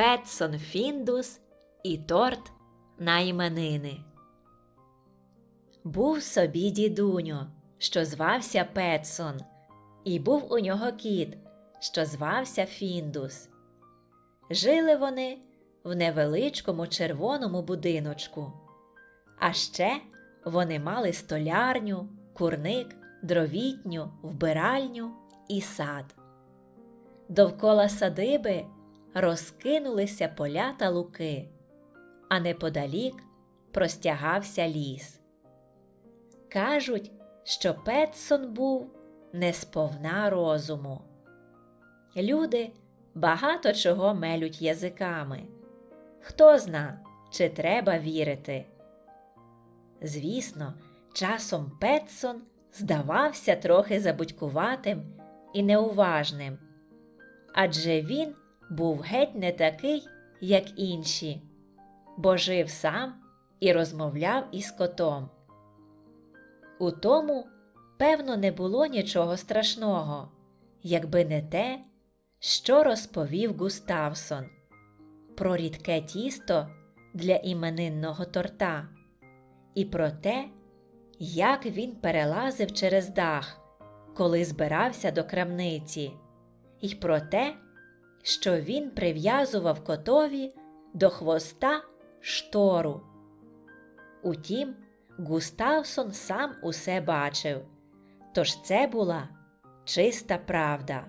Петсон Фіндус і торт на іменини. Був собі дідуньо, що звався Петсон, і був у нього кіт, що звався Фіндус. Жили вони в невеличкому червоному будиночку. А ще вони мали столярню, курник, дровітню, вбиральню і сад. Довкола садиби розкинулися поля та луки, а неподалік простягався ліс. Кажуть, що Петсон був не сповна розуму. Люди багато чого мелють язиками. Хто зна, чи треба вірити. Звісно, часом Петсон здавався трохи забудькуватим і неуважним, адже він був геть не такий, як інші, бо жив сам і розмовляв із котом. У тому, певно, не було нічого страшного, якби не те, що розповів Густавсон про рідке тісто для іменинного торта, і про те, як він перелазив через дах, коли збирався до крамниці, і про те, що він прив'язував котові до хвоста штору. Утім, Густавсон сам усе бачив, тож це була чиста правда.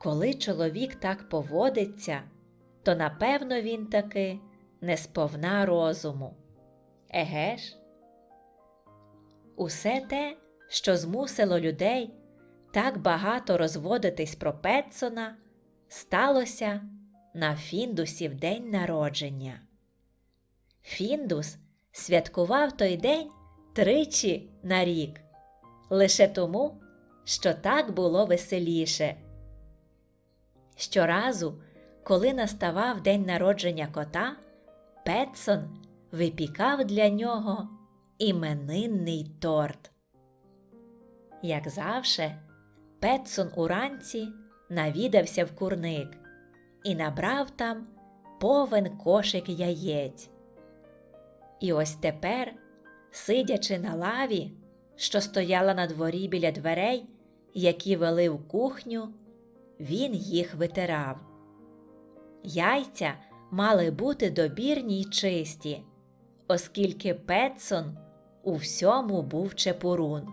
Коли чоловік так поводиться, то напевно він таки не сповна розуму. Еге ж? Усе те, що змусило людей так багато розводитись про Петсона, сталося на Фіндусів день народження. Фіндус святкував той день тричі на рік, лише тому, що так було веселіше. Щоразу, коли наставав день народження кота, Петсон випікав для нього іменинний торт. Як завше, Петсон уранці навідався в курник і набрав там повен кошик яєць. І ось тепер, сидячи на лаві, що стояла на дворі біля дверей, які вели в кухню, він їх витирав. Яйця мали бути добірні й чисті, оскільки Петсон у всьому був чепурун.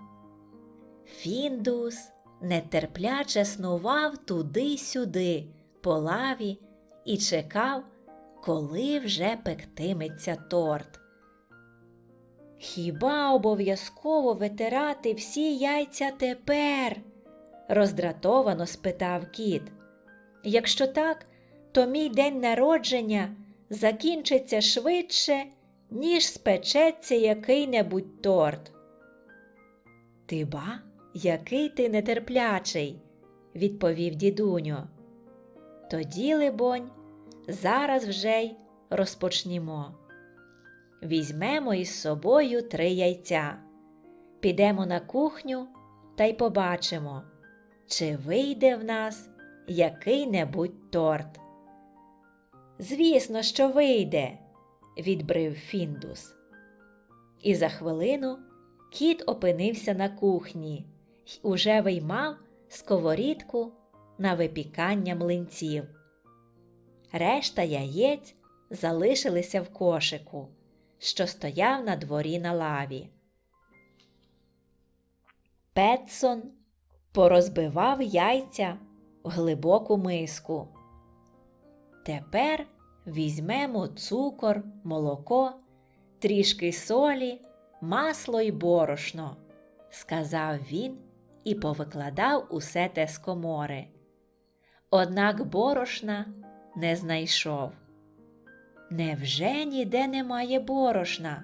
Фіндус нетерпляче снував туди-сюди по лаві і чекав, коли вже пектиметься торт. Хіба обов'язково витирати всі яйця тепер? роздратовано спитав кіт. Якщо так, то мій день народження закінчиться швидше, ніж спечеться який-небудь торт. Ти ба, який ти нетерплячий, відповів дідуньо. Тоді, либонь, зараз вже й розпочнімо. Візьмемо із собою три яйця, підемо на кухню та й побачимо, чи вийде в нас який-небудь торт. Звісно, що вийде, відбрив Фіндус. І за хвилину кіт опинився на кухні й уже виймав сковорідку на випікання млинців. Решта яєць залишилися в кошику, що стояв на дворі на лаві. Петсон порозбивав яйця в глибоку миску. Тепер візьмемо цукор, молоко, трішки солі, масло й борошно, сказав він і повикладав усе те з комори. Однак борошна не знайшов. Невже ніде немає борошна?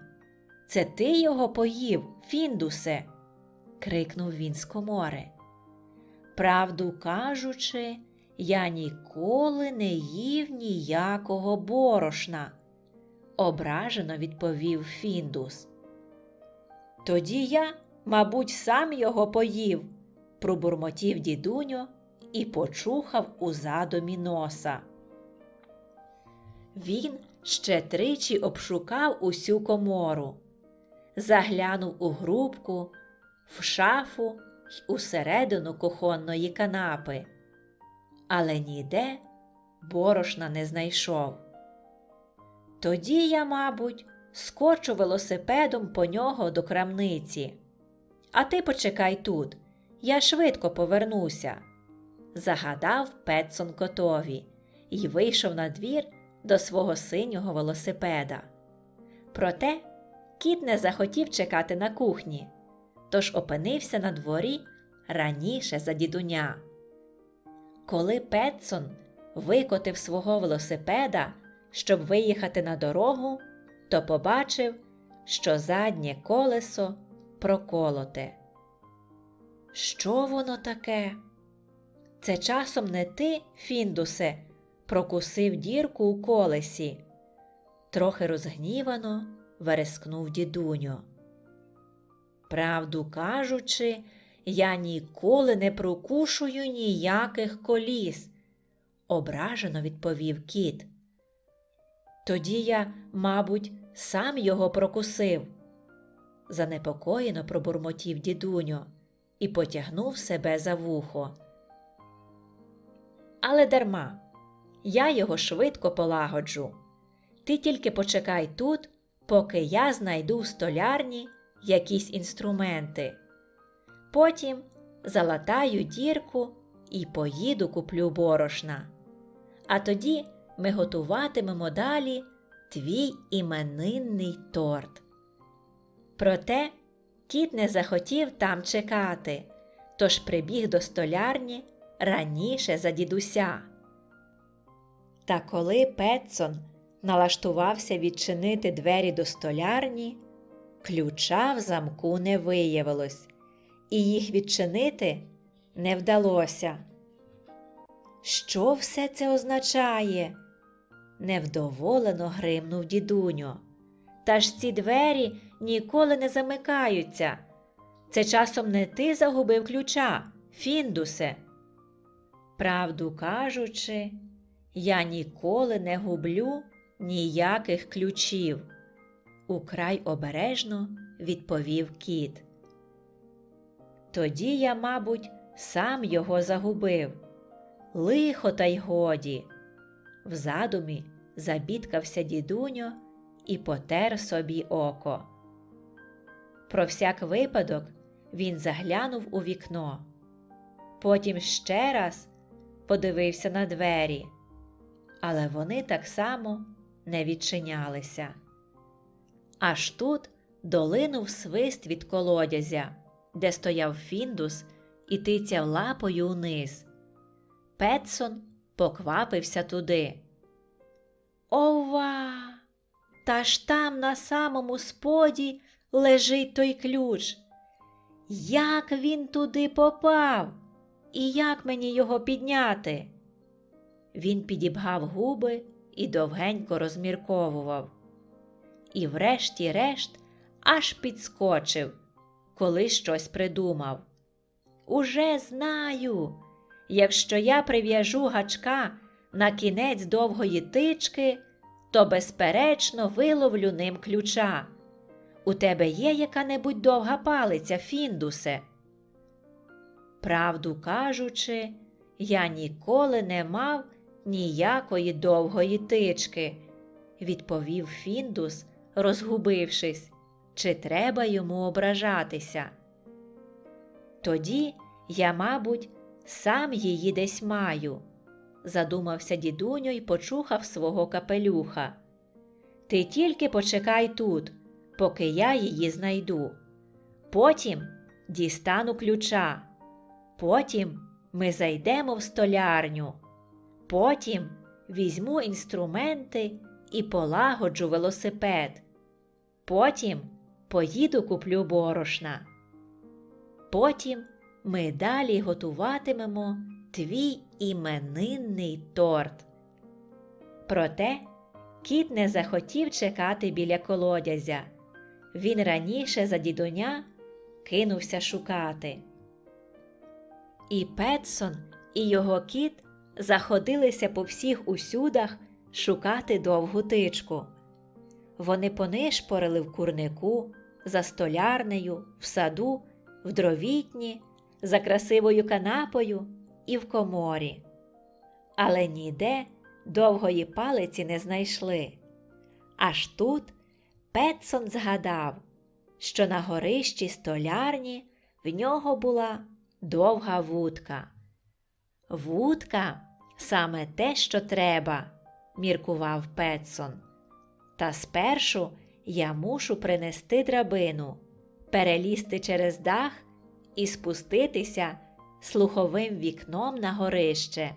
Це ти його поїв, Фіндусе? крикнув він з комори. Правду кажучи, я ніколи не їв ніякого борошна, ображено відповів Фіндус. Тоді я, мабуть, сам його поїв, пробурмотів дідуньо і почухав у задумі носа. Він ще тричі обшукав усю комору, заглянув у грубку, в шафу й усередину кухонної канапи, але ніде борошна не знайшов. Тоді я, мабуть, скочу велосипедом по нього до крамниці. А ти почекай тут, я швидко повернуся, загадав Петсон котові і вийшов на двір до свого синього велосипеда. Проте кіт не захотів чекати на кухні, тож опинився на дворі раніше за дідуня. Коли Петсон викотив свого велосипеда, щоб виїхати на дорогу, то побачив, що заднє колесо проколоте. Що воно таке? Це часом не ти, Фіндусе, прокусив дірку у колесі. Трохи розгнівано верескнув дідуньо. Правду кажучи, я ніколи не прокушую ніяких коліс, ображено відповів кіт. Тоді я, мабуть, сам його прокусив, занепокоєно пробурмотів дідуньо і потягнув себе за вухо. Але дарма, я його швидко полагоджу. Ти тільки почекай тут, поки я знайду в столярні якісь інструменти. Потім залатаю дірку і поїду куплю борошна. А тоді ми готуватимемо далі твій іменинний торт. Проте кіт не захотів там чекати, тож прибіг до столярні раніше за дідуся. Та коли Петсон налаштувався відчинити двері до столярні, ключа в замку не виявилось, і їх відчинити не вдалося. Що все це означає? невдоволено гримнув дідуньо. Та ж ці двері ніколи не замикаються. Це часом не ти загубив ключа, Фіндусе. Правду кажучи, я ніколи не гублю ніяких ключів, украй обережно відповів кіт. Тоді я, мабуть, сам його загубив. Лихо та й годі. В задумі забідкався дідуньо і потер собі око. Про всяк випадок він заглянув у вікно. Потім ще раз подивився на двері, але вони так само не відчинялися. Аж тут долинув свист від колодязя, де стояв Фіндус і тицяв лапою униз. Петсон поквапився туди. Ова! Та ж там на самому споді лежить той ключ. Як він туди попав? І як мені його підняти? Він підібгав губи і довгенько розмірковував. І врешті-решт аж підскочив, коли щось придумав. Уже знаю, якщо я прив'яжу гачка на кінець довгої тички, то, безперечно, виловлю ним ключа. У тебе є яка-небудь довга палиця, Фіндусе? Правду кажучи, я ніколи не мав ніякої довгої тички, відповів Фіндус, розгубившись, чи треба йому ображатися. Тоді я, мабуть, сам її десь маю, задумався дідуньо й почухав свого капелюха. Ти тільки почекай тут, поки я її знайду. Потім дістану ключа. Потім ми зайдемо в столярню. Потім візьму інструменти і полагоджу велосипед. Потім поїду куплю борошна. Потім ми далі готуватимемо твій іменинний торт. Проте кіт не захотів чекати біля колодязя. Він раніше за дідуня кинувся шукати. І Петсон, і його кіт заходилися по всіх усюдах шукати довгу тичку. Вони понишпорили в курнику, за столярнею, в саду, в дровітні, за красивою канапою і в коморі. Але ніде довгої палиці не знайшли. Аж тут Петсон згадав, що на горищі столярні в нього була довга вудка. Вудка саме те, що треба, міркував Петсон. Та спершу я мушу принести драбину, перелізти через дах і спуститися слуховим вікном на горище.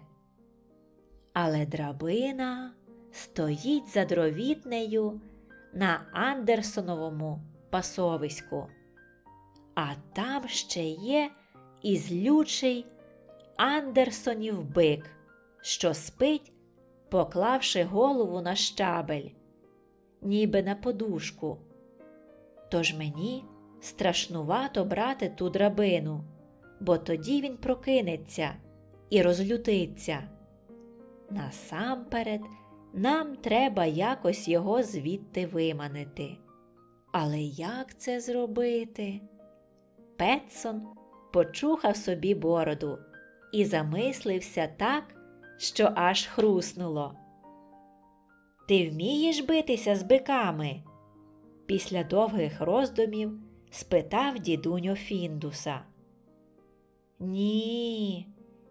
Але драбина стоїть за дровітнею на Андерсоновому пасовиську. А там ще є і злючий Андерсонів бик, що спить, поклавши голову на щабель, ніби на подушку. Тож мені страшнувато брати ту драбину, бо тоді він прокинеться і розлютиться. Насамперед, нам треба якось його звідти виманити. Але як це зробити? Петсон почухав собі бороду і замислився так, що аж хруснуло. Ти вмієш битися з биками? Після довгих роздумів спитав дідуньо Фіндуса. Ні,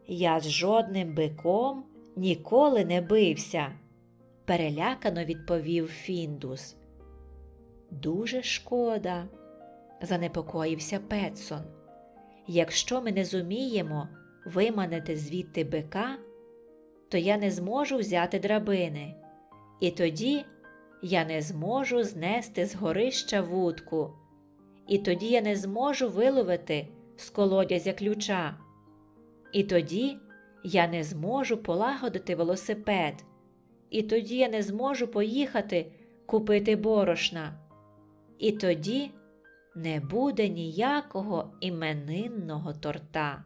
я з жодним биком ніколи не бився, перелякано відповів Фіндус. Дуже шкода, занепокоївся Петсон. Якщо ми не зуміємо виманити звідти бика, то я не зможу взяти драбини, і тоді я не зможу знести з горища вудку, і тоді я не зможу виловити з колодязя ключа, і тоді я не зможу полагодити велосипед, і тоді я не зможу поїхати купити борошна, і тоді не буде ніякого іменинного торта.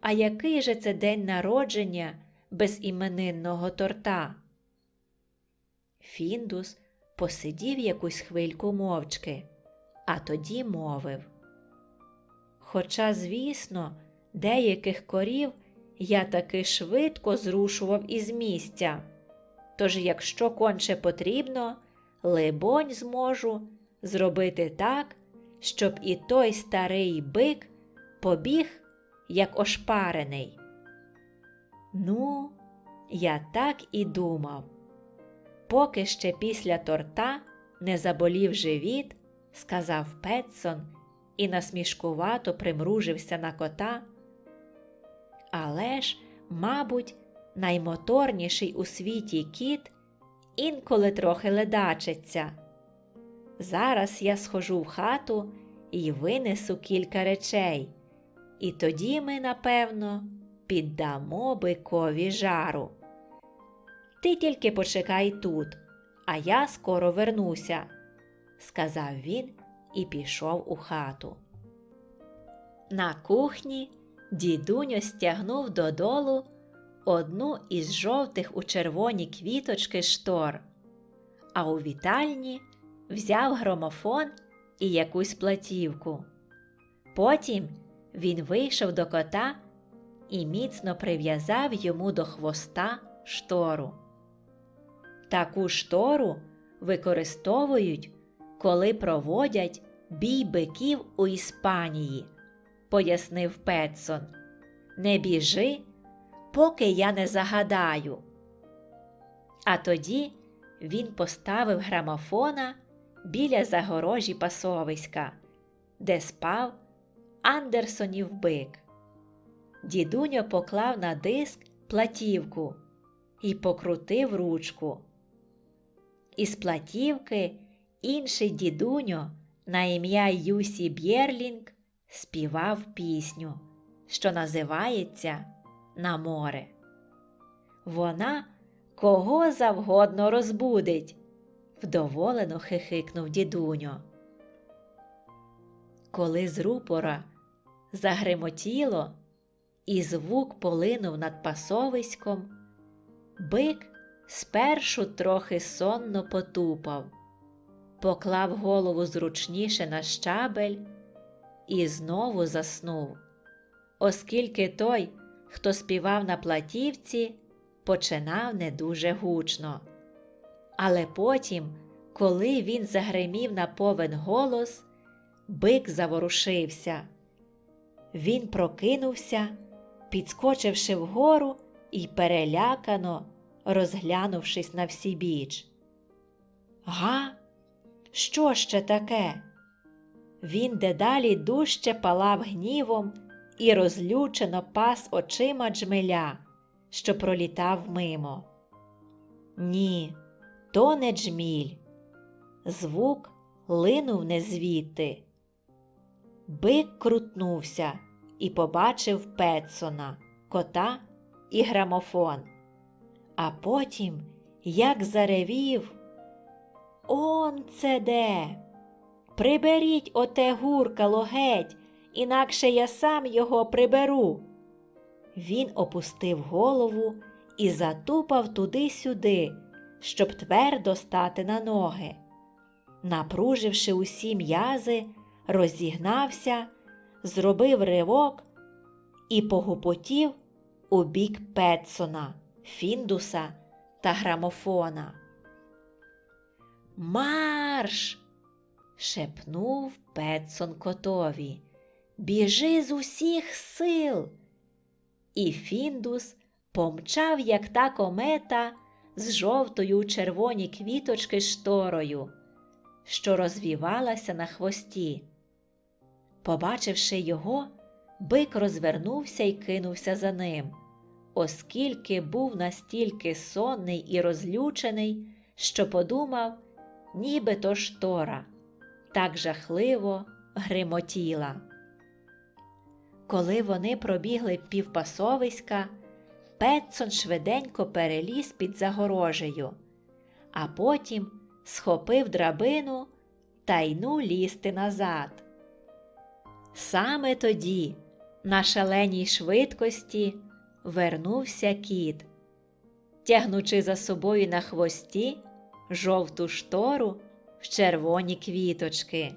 А який же це день народження без іменинного торта? Фіндус посидів якусь хвильку мовчки, а тоді мовив. Хоча, звісно, деяких корів я таки швидко зрушував із місця. Тож, якщо конче потрібно, либонь зможу зробити так, щоб і той старий бик побіг, як ошпарений. Ну, я так і думав. Поки ще після торта не заболів живіт, сказав Петсон і насмішкувато примружився на кота. Але ж, мабуть, наймоторніший у світі кіт інколи трохи ледачиться. Зараз я схожу в хату і винесу кілька речей, і тоді ми, напевно, піддамо бикові жару. Ти тільки почекай тут, а я скоро вернуся, сказав він і пішов у хату. На кухні дідуньо стягнув додолу одну із жовтих у червоні квіточки штор, а у вітальні взяв громофон і якусь платівку. Потім він вийшов до кота і міцно прив'язав йому до хвоста штору. Таку штору використовують, коли проводять бій биків у Іспанії, пояснив Петсон. Не біжи, поки я не загадаю. А тоді він поставив грамофона біля загорожі пасовиська, де спав Андерсонів бик. Дідуньо поклав на диск платівку і покрутив ручку. Із платівки інший дідуньо на ім'я Юсі Бєрлінг співав пісню, що називається На море. Вона кого завгодно розбудить, вдоволено хихикнув дідуньо. Коли з рупора загремотіло, і звук полинув над пасовиськом, бик спершу трохи сонно потупав, поклав голову зручніше на щабель і знову заснув, оскільки той, хто співав на платівці, починав не дуже гучно. Але потім, коли він загримів на повен голос, бик заворушився. Він прокинувся, підскочивши вгору і перелякано, розглянувшись на всі біч. Га? Що ще таке? Він дедалі дужче палав гнівом і розлючено пас очима джмеля, що пролітав мимо. Ні, то не джміль. Звук линув не звідти. Бик крутнувся і побачив Петсона, кота і грамофон. А потім, як заревів, Он це де. Приберіть оте гуркало геть, інакше я сам його приберу. Він опустив голову і затупав туди-сюди, щоб твердо стати на ноги. Напруживши усі м'язи, розігнався, зробив ривок і погупотів у бік Петсона, Фіндуса та грамофона. Марш! шепнув Петсон котові. Біжи з усіх сил. І Фіндус помчав, як та комета, з жовтою у червоні квіточки шторою, що розвівалася на хвості. Побачивши його, бик розвернувся і кинувся за ним, оскільки був настільки сонний і розлючений, що подумав, ніби то штора, так жахливо гримотіла. Коли вони пробігли півпасовиська, Петсон швиденько переліз під загорожею, а потім схопив драбину та йну лізти назад. Саме тоді, на шаленій швидкості, вернувся кіт, тягнучи за собою на хвості жовту штору в червоні квіточки.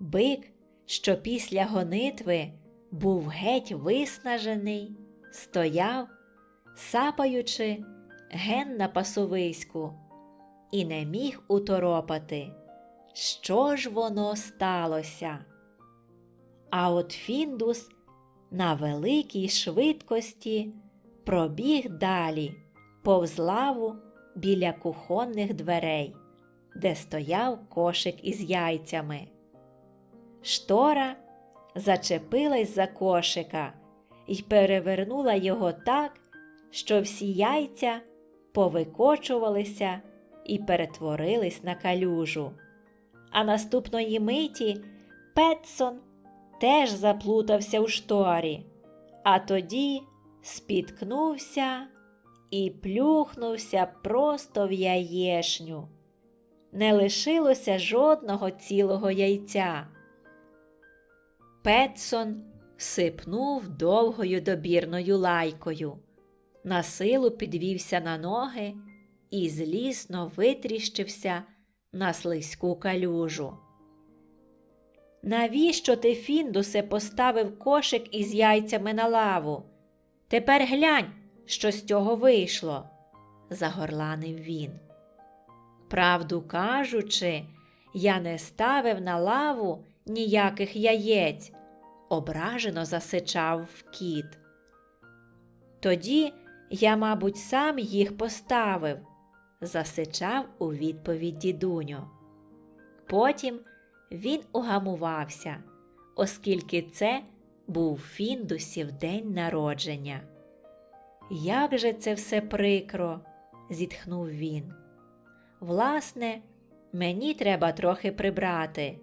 Бик, що після гонитви був геть виснажений, стояв, сапаючи ген на пасовиську, і не міг уторопати, що ж воно сталося. А от Фіндус на великій швидкості пробіг далі, повз лаву біля кухонних дверей, де стояв кошик із яйцями. Штора зачепилась за кошика і перевернула його так, що всі яйця повикочувалися і перетворились на калюжу. А наступної миті Петсон теж заплутався у шторі, а тоді спіткнувся і плюхнувся просто в яєшню. Не лишилося жодного цілого яйця. Петсон сипнув довгою добірною лайкою, на силу підвівся на ноги і злісно витріщився на слизьку калюжу. Навіщо ти, Фіндусе, поставив кошик із яйцями на лаву? Тепер глянь, що з цього вийшло, загорланив він. Правду кажучи, я не ставив на лаву ніяких яєць, ображено засичав кіт. Тоді я, мабуть, сам їх поставив, засичав у відповідь дідуню. Потім він угамувався, оскільки це був Фіндусів день народження. Як же це все прикро, зітхнув він. Власне, мені треба трохи прибрати,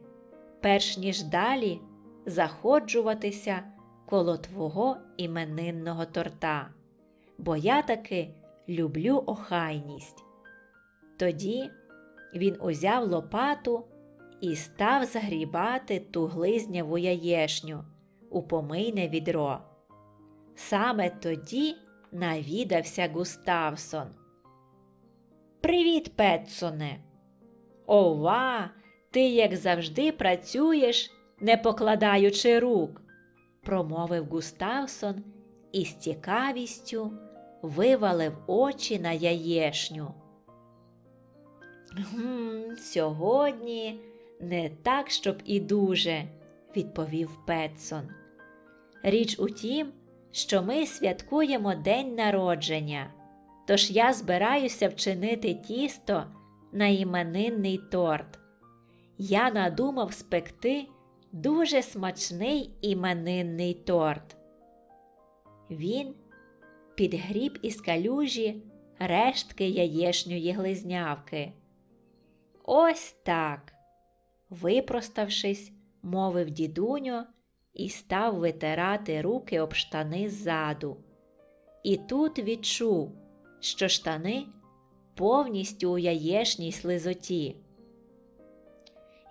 перш ніж далі заходжуватися коло твого іменинного торта, бо я таки люблю охайність. Тоді він узяв лопату і став загрібати ту глизняву яєшню у помийне відро. Саме тоді навідався Густавсон. Привіт, Петсоне. Ова, ти, як завжди, працюєш, не покладаючи рук, промовив Густавсон і з цікавістю вивалив очі на яєшню. «Гм, Сьогодні не так, щоб і дуже, відповів Петсон. Річ у тім, що ми святкуємо день народження, тож я збираюся вчинити тісто на іменинний торт. Я надумав спекти дуже смачний іменинний торт. Він підгріб із калюжі рештки яєшньої глизнявки. Ось так. Випроставшись, мовив дідуньо і став витирати руки об штани ззаду. І тут відчув, що штани повністю у яєшній слизоті.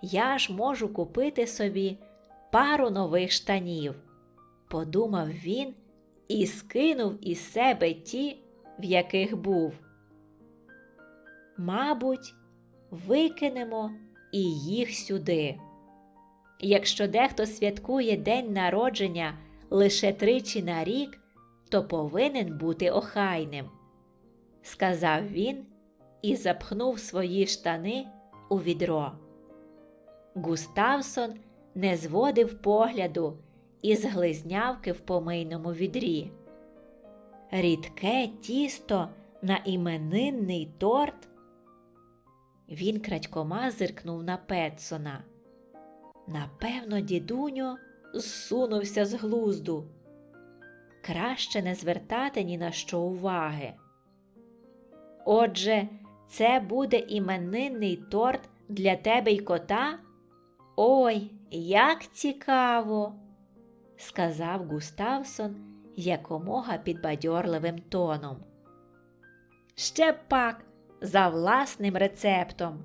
Я ж можу купити собі пару нових штанів, подумав він і скинув із себе ті, в яких був. Мабуть, викинемо і їх сюди. Якщо дехто святкує день народження лише тричі на рік, то повинен бути охайним, сказав він і запхнув свої штани у відро. Густавсон не зводив погляду із глизнявки в помийному відрі. Рідке тісто на іменинний торт. Він крадькома зиркнув на Петсона. Напевно, дідуньо зсунувся з глузду. Краще не звертати ні на що уваги. Отже, це буде іменинний торт для тебе й кота? Ой, як цікаво, сказав Густавсон якомога підбадьорливим тоном. Ще пак за власним рецептом,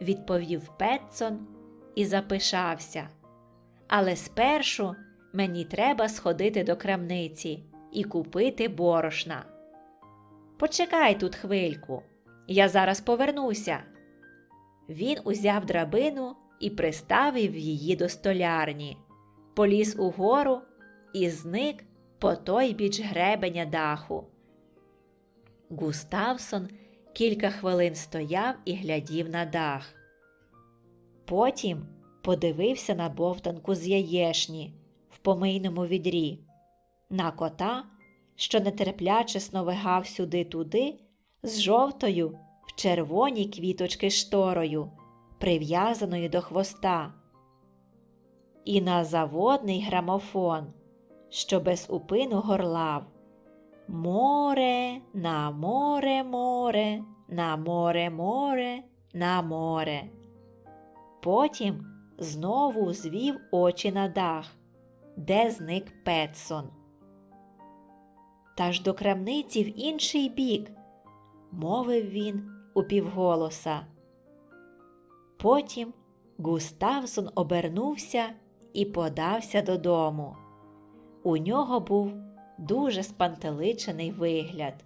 відповів Петсон і запишався. Але спершу мені треба сходити до крамниці і купити борошна. Почекай тут хвильку, я зараз повернуся. Він узяв драбину і приставив її до столярні, поліз угору і зник по той біч гребеня даху. Густавсон кілька хвилин стояв і глядів на дах. Потім подивився на бовтанку з яєшні в помийному відрі, на кота, що нетерпляче сновигав сюди-туди, з жовтою в червоній квіточки шторою, прив'язаною до хвоста, і на заводний грамофон, що без упину горлав. Море, на море, море, на море, море, на море. Потім знову звів очі на дах, де зник Петсон. Та ж до крамниці в інший бік, мовив він упівголоса. Потім Густавсон обернувся і подався додому. У нього був дуже спантеличений вигляд.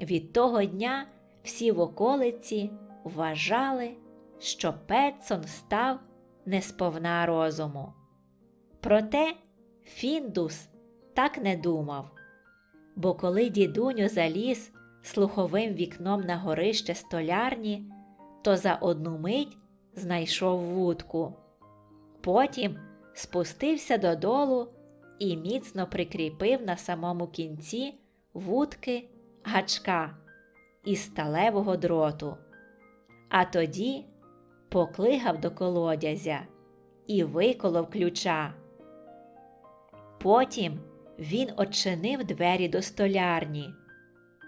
Від того дня всі в околиці вважали, що Петсон став несповна розуму. Проте Фіндус так не думав, бо коли дідуню заліз слуховим вікном на горище столярні, то за одну мить знайшов вудку. Потім спустився додолу і міцно прикріпив на самому кінці вудки гачка із сталевого дроту. А тоді поклигав до колодязя і виколов ключа. Потім він очинив двері до столярні,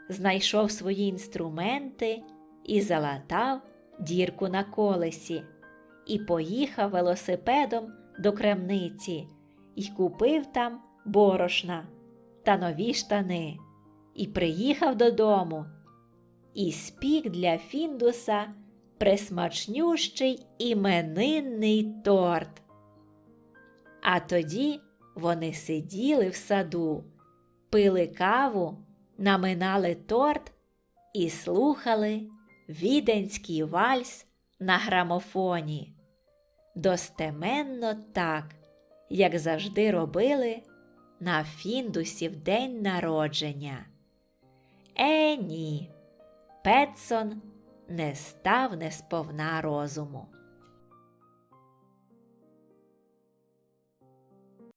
знайшов свої інструменти і залатав дірку на колесі, і поїхав велосипедом до крамниці і купив там борошна та нові штани, і приїхав додому, і спік для Фіндуса присмачнющий іменинний торт. А тоді вони сиділи в саду, пили каву, наминали торт і слухали віденський вальс на грамофоні. Достеменно так, як завжди робили на Фіндусів день народження. Е, ні, Петсон не став несповна розуму.